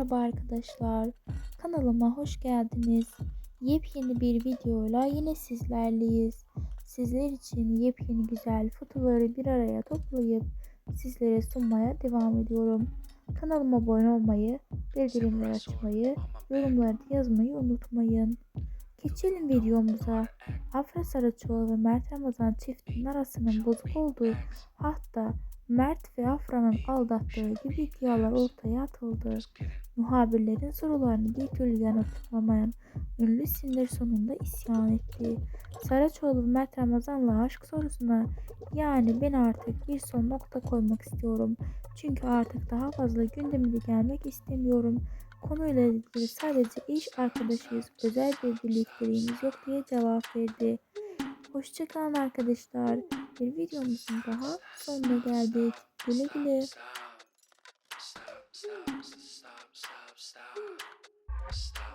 Merhaba arkadaşlar. Kanalıma hoş geldiniz. Yepyeni bir videoyla yine sizlerleyiz. Sizler için yepyeni güzel fotoları bir araya toplayıp sizlere sunmaya devam ediyorum. Kanalıma abone olmayı, bildirimleri açmayı, yorumlarda yazmayı unutmayın. Geçelim videomuza. Afra Saraçoğlu ve Mert Ramazan çiftinin arasının bozuk olduğu hatta Mert ve Afra'nın aldattığı gibi iddialar ortaya atıldı. Muhabirlerin sorularını bir türlü yanıtlamayan ünlü isimler sonunda isyan etti. Saraçoğlu Mert Ramazan'la aşk sorusuna yani ben artık bir son nokta koymak istiyorum. Çünkü artık daha fazla gündemine gelmek istemiyorum. Konuyla ilgili sadece iş arkadaşıyız, özel bir birlikteliğimiz yok diye cevap verdi. Hoşçakalın arkadaşlar. Bir videomuzun daha sonuna geldik. Güle güle. Stop, stop, stop. Stop.